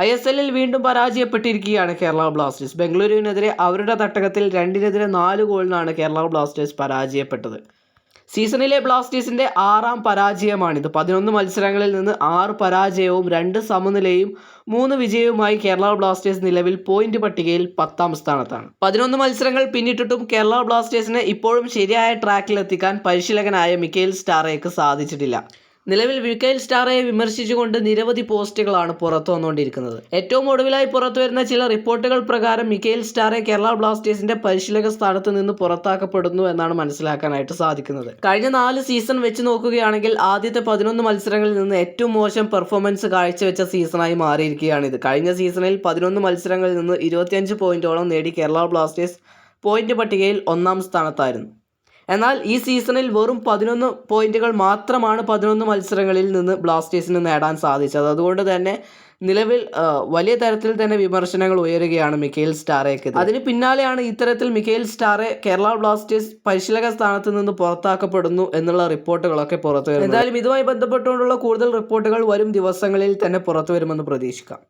I S എല്ലിൽ വീണ്ടും പരാജയപ്പെട്ടിരിക്കുകയാണ് Kerala Blasters. ബംഗളൂരുവിനെതിരെ അവരുടെ തട്ടകത്തിൽ രണ്ടിനെതിരെ നാല് ഗോളിനാണ് കേരള ബ്ലാസ്റ്റേഴ്സ് പരാജയപ്പെട്ടത്. സീസണിലെ ബ്ലാസ്റ്റേഴ്സിന്റെ ആറാം പരാജയമാണിത്. പതിനൊന്ന് മത്സരങ്ങളിൽ നിന്ന് ആറ് പരാജയവും രണ്ട് സമനിലയും മൂന്ന് വിജയവുമായി കേരള ബ്ലാസ്റ്റേഴ്സ് നിലവിൽ പോയിന്റ് പട്ടികയിൽ പത്താം സ്ഥാനത്താണ്. പതിനൊന്ന് മത്സരങ്ങൾ പിന്നിട്ടിട്ടും കേരള ബ്ലാസ്റ്റേഴ്സിനെ ഇപ്പോഴും ശരിയായ ട്രാക്കിലെത്തിക്കാൻ പരിശീലകനായ മിക്കേൽ സ്റ്റാറേക്ക് സാധിച്ചിട്ടില്ല. നിലവിൽ വിക്കൈൽ സ്റ്റാറയെ വിമർശിച്ചുകൊണ്ട് നിരവധി പോസ്റ്റുകളാണ് പുറത്തു വന്നുകൊണ്ടിരിക്കുന്നത്. ഏറ്റവും ഒടുവിലായി പുറത്തു വരുന്ന ചില റിപ്പോർട്ടുകൾ പ്രകാരം മിക്കൈൽ സ്റ്റാറെ കേരള ബ്ലാസ്റ്റേഴ്സിന്റെ പരിശീലക സ്ഥാനത്ത് നിന്ന് പുറത്താക്കപ്പെടുന്നു എന്നാണ് മനസ്സിലാക്കാനായിട്ട് സാധിക്കുന്നത്. കഴിഞ്ഞ നാല് സീസൺ വെച്ച് നോക്കുകയാണെങ്കിൽ ആദ്യത്തെ പതിനൊന്ന് മത്സരങ്ങളിൽ നിന്ന് ഏറ്റവും മോശം പെർഫോമൻസ് കാഴ്ചവെച്ച സീസണായി മാറിയിരിക്കുകയാണ് ഇത്. കഴിഞ്ഞ സീസണിൽ പതിനൊന്ന് മത്സരങ്ങളിൽ നിന്ന് ഇരുപത്തിയഞ്ച് പോയിന്റോളം നേടി കേരള ബ്ലാസ്റ്റേഴ്സ് പോയിന്റ് പട്ടികയിൽ ഒന്നാം സ്ഥാനത്തായിരുന്നു. എന്നാൽ ഈ സീസണിൽ വെറും പതിനൊന്ന് പോയിന്റുകൾ മാത്രമാണ് പതിനൊന്ന് മത്സരങ്ങളിൽ നിന്ന് ബ്ലാസ്റ്റേഴ്സിന് നേടാൻ സാധിച്ചത്. അതുകൊണ്ട് തന്നെ നിലവിൽ വലിയ തരത്തിൽ തന്നെ വിമർശനങ്ങൾ ഉയരുകയാണ് മിക്കയിൽ സ്റ്റാറേക്ക് അതിന് പിന്നാലെയാണ് ഇത്തരത്തിൽ മിക്കയിൽ സ്റ്റാറെ കേരള ബ്ലാസ്റ്റേഴ്സ് പരിശീലക സ്ഥാനത്ത് നിന്ന് പുറത്താക്കപ്പെടുന്നു എന്നുള്ള റിപ്പോർട്ടുകളൊക്കെ പുറത്തു വരുന്നത് എന്തായാലും ഇതുമായി ബന്ധപ്പെട്ടുകൊണ്ടുള്ള കൂടുതൽ റിപ്പോർട്ടുകൾ വരും ദിവസങ്ങളിൽ തന്നെ പുറത്തു വരുമെന്ന് പ്രതീക്ഷിക്കാം.